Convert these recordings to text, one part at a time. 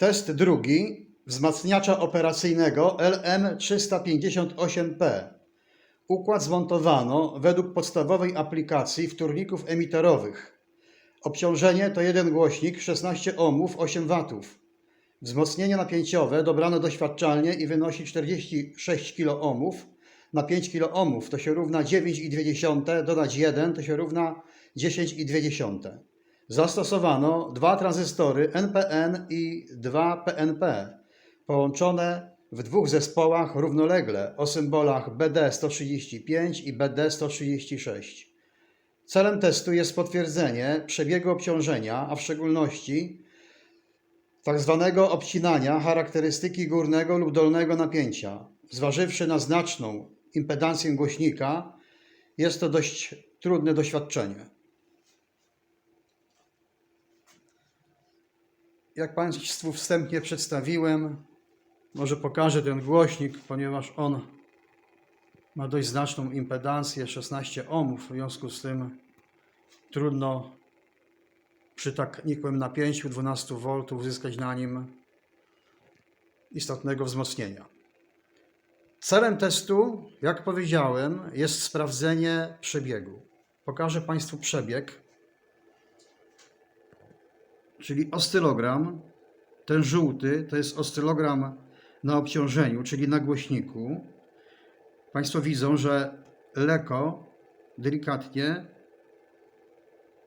Test drugi wzmacniacza operacyjnego LM358P. Układ zmontowano według podstawowej aplikacji wtórników emiterowych. Obciążenie to jeden głośnik 16 ohmów 8 watów. Wzmocnienie napięciowe dobrano doświadczalnie i wynosi 46 kΩ na 5 kΩ to się równa 9,2, dodać 1 to się równa 10,2. Zastosowano dwa tranzystory NPN i dwa PNP połączone w dwóch zespołach równolegle o symbolach BD135 i BD136. Celem testu jest potwierdzenie przebiegu obciążenia, a w szczególności tak zwanego obcinania charakterystyki górnego lub dolnego napięcia. Zważywszy na znaczną impedancję głośnika, jest to dość trudne doświadczenie. Jak Państwu wstępnie przedstawiłem, może pokażę ten głośnik, ponieważ on ma dość znaczną impedancję 16 ohmów, w związku z tym trudno przy tak nikłym napięciu 12 V uzyskać na nim istotnego wzmocnienia. Celem testu, jak powiedziałem, jest sprawdzenie przebiegu. Pokażę Państwu przebieg, czyli oscylogram. Ten żółty to jest oscylogram na obciążeniu, czyli na głośniku. Państwo widzą, że lekko, delikatnie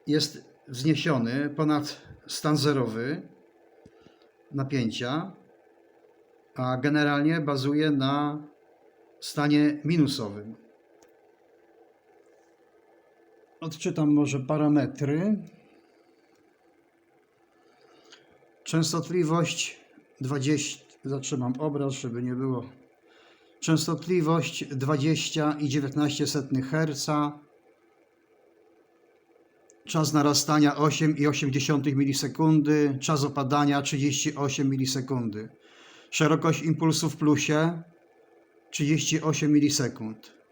jest wzniesiony ponad stan zerowy napięcia, a generalnie bazuje na stanie minusowym. Odczytam może parametry. Częstotliwość 20, zatrzymam obraz, żeby nie było. Częstotliwość 20,19 Hz. Czas narastania 8,8 milisekundy, czas opadania 38 milisekundy. Szerokość impulsu w plusie 38 milisekund.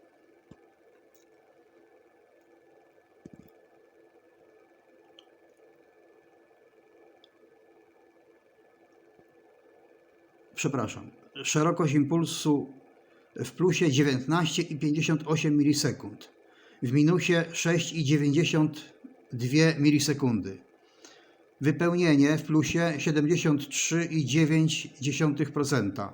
Przepraszam. Szerokość impulsu w plusie 19,58 milisekund. W minusie 6,92 milisekundy. Wypełnienie w plusie 73,9%.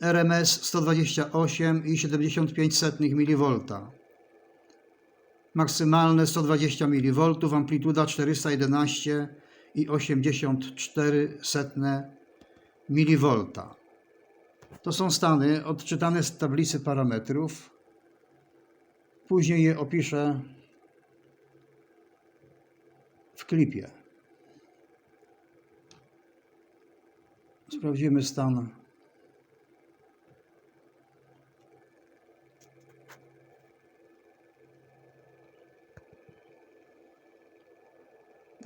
RMS 128,75 mV. Maksymalne 120 mV, amplituda 411,84 mV. To są stany odczytane z tablicy parametrów. Później je opiszę w klipie. Sprawdzimy stan.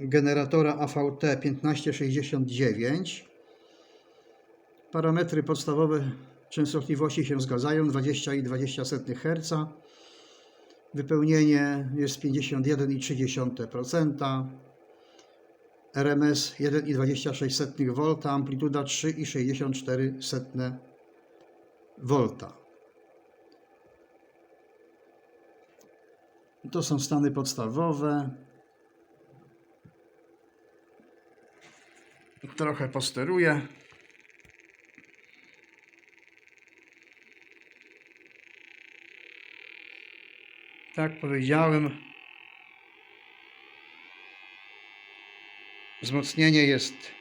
Generatora AVT 1569. Parametry podstawowe częstotliwości się zgadzają 20 i 20 Hz. Wypełnienie jest 51,3%. RMS 1,26 V, amplituda 3,64 V. To są stany podstawowe. Trochę posteruję. Tak powiedziałem, wzmocnienie jest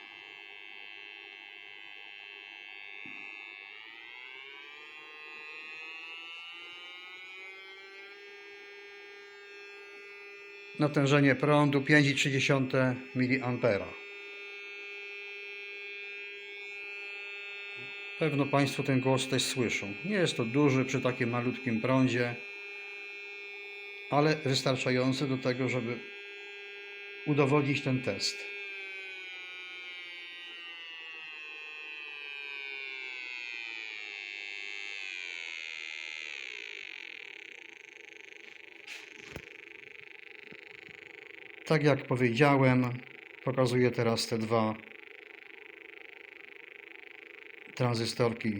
natężenie prądu 5,3 mA. Pewno Państwo ten głos też słyszą. Nie jest to duży przy takim malutkim prądzie ale wystarczający do tego, żeby udowodnić ten test. Tak jak powiedziałem, pokazuję teraz te dwa tranzystorki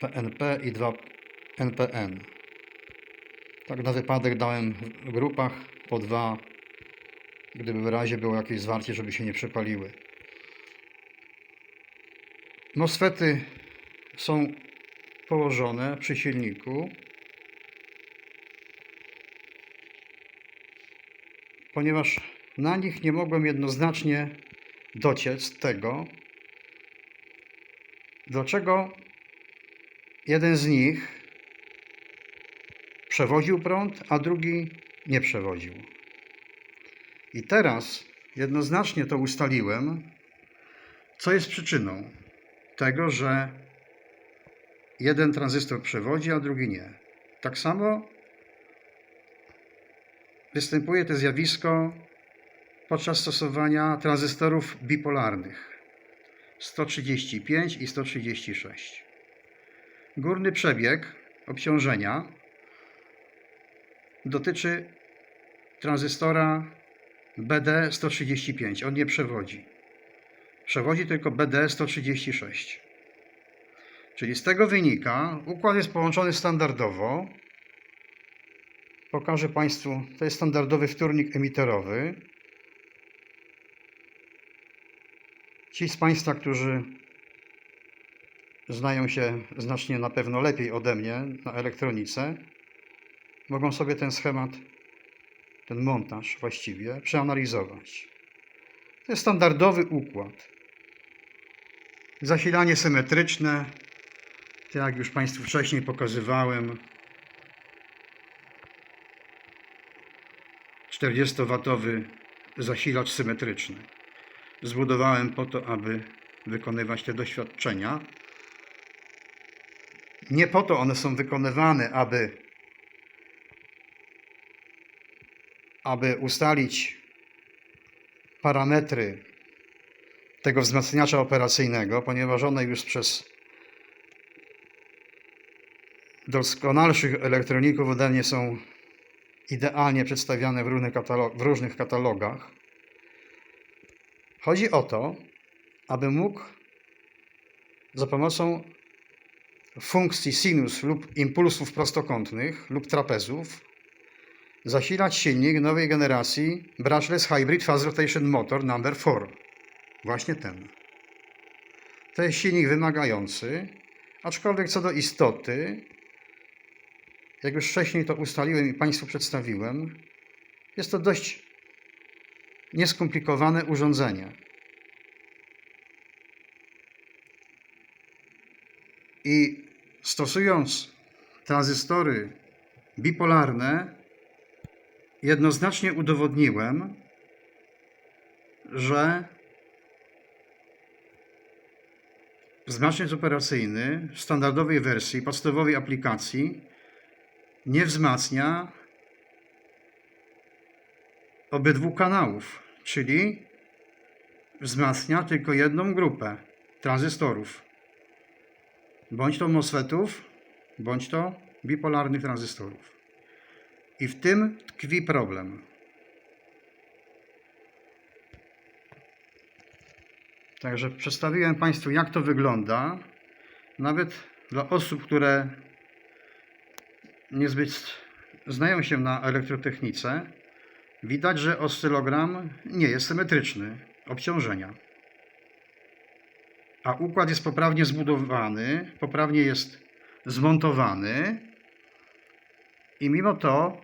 PNP i dwa NPN. Tak na wypadek dałem w grupach po dwa, gdyby w razie było jakieś zwarcie, żeby się nie przepaliły. MOSFETy są położone przy silniku. Ponieważ na nich nie mogłem jednoznacznie dociec tego, dlaczego jeden z nich przewoził prąd, a drugi nie przewoził. I teraz jednoznacznie to ustaliłem, co jest przyczyną tego, że jeden tranzystor przewodzi, a drugi nie. Tak samo występuje to zjawisko podczas stosowania tranzystorów bipolarnych 135 i 136. Górny przebieg obciążenia dotyczy tranzystora BD135. On nie przewodzi. Przewodzi tylko BD136. Czyli z tego wynika, układ jest połączony standardowo. Pokażę Państwu, to jest standardowy wtórnik emiterowy. Ci z Państwa, którzy znają się znacznie na pewno lepiej ode mnie na elektronice, mogą sobie ten schemat, ten montaż właściwie przeanalizować. To jest standardowy układ. Zasilanie symetryczne, tak jak już Państwu wcześniej pokazywałem, 40-watowy zasilacz symetryczny. Zbudowałem po to, aby wykonywać te doświadczenia. Nie po to one są wykonywane, aby, aby ustalić parametry tego wzmacniacza operacyjnego, ponieważ one już przez doskonalszych elektroników ode mnie są idealnie przedstawiane w różnych, w różnych katalogach. Chodzi o to, aby mógł za pomocą funkcji sinus lub impulsów prostokątnych lub trapezów zasilać silnik nowej generacji Brushless Hybrid Fast Rotation Motor number 4. Właśnie ten. To jest silnik wymagający, aczkolwiek co do istoty, jak już wcześniej to ustaliłem i Państwu przedstawiłem, jest to dość nieskomplikowane urządzenie. I stosując tranzystory bipolarne, jednoznacznie udowodniłem, że wzmacniacz operacyjny w standardowej wersji podstawowej aplikacji nie wzmacnia obydwu kanałów, czyli wzmacnia tylko jedną grupę tranzystorów, bądź to MOSFETów, bądź to bipolarnych tranzystorów. I w tym tkwi problem. Także przedstawiłem Państwu, jak to wygląda. Nawet dla osób, które niezbyt znają się na elektrotechnice, widać, że oscylogram nie jest symetryczny obciążenia. A układ jest poprawnie zbudowany, poprawnie jest zmontowany i mimo to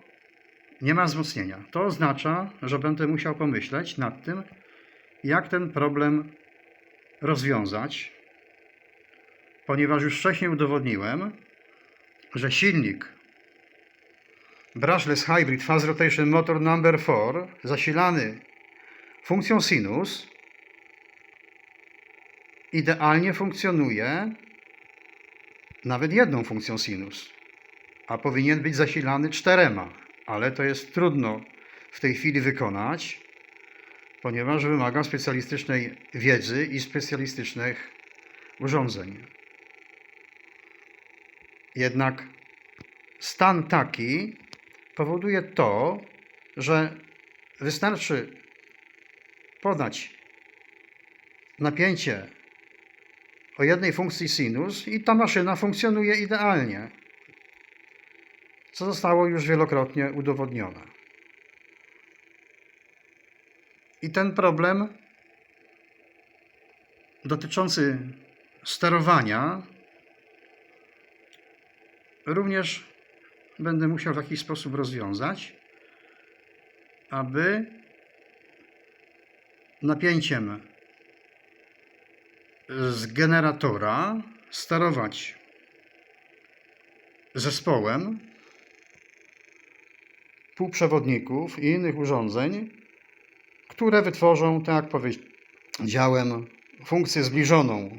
nie ma wzmocnienia. To oznacza, że będę musiał pomyśleć nad tym, jak ten problem rozwiązać, ponieważ już wcześniej udowodniłem, że silnik Brushless Hybrid Fast Rotation Motor Number 4 zasilany funkcją sinus idealnie funkcjonuje nawet jedną funkcją sinus, a powinien być zasilany czterema, ale to jest trudno w tej chwili wykonać, ponieważ wymaga specjalistycznej wiedzy i specjalistycznych urządzeń. Jednak stan taki powoduje to, że wystarczy podać napięcie o jednej funkcji sinus i ta maszyna funkcjonuje idealnie, co zostało już wielokrotnie udowodnione. I ten problem dotyczący sterowania również będę musiał w jakiś sposób rozwiązać, aby napięciem z generatora sterować zespołem półprzewodników i innych urządzeń, które wytworzą, tak jak powiedziałem, funkcję zbliżoną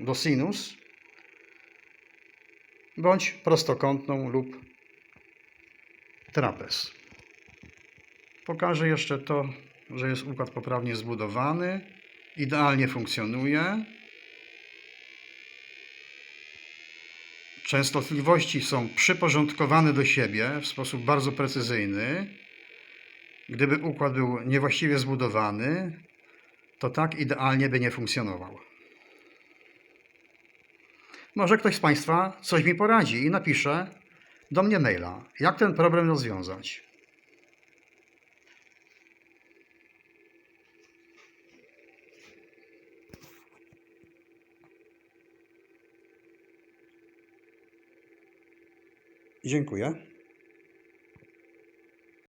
do sinus bądź prostokątną lub trapez. Pokażę jeszcze to, że jest układ poprawnie zbudowany, idealnie funkcjonuje. Częstotliwości są przyporządkowane do siebie w sposób bardzo precyzyjny. Gdyby układ był niewłaściwie zbudowany, to tak idealnie by nie funkcjonował. Może ktoś z Państwa coś mi poradzi i napisze do mnie maila, jak ten problem rozwiązać. Dziękuję.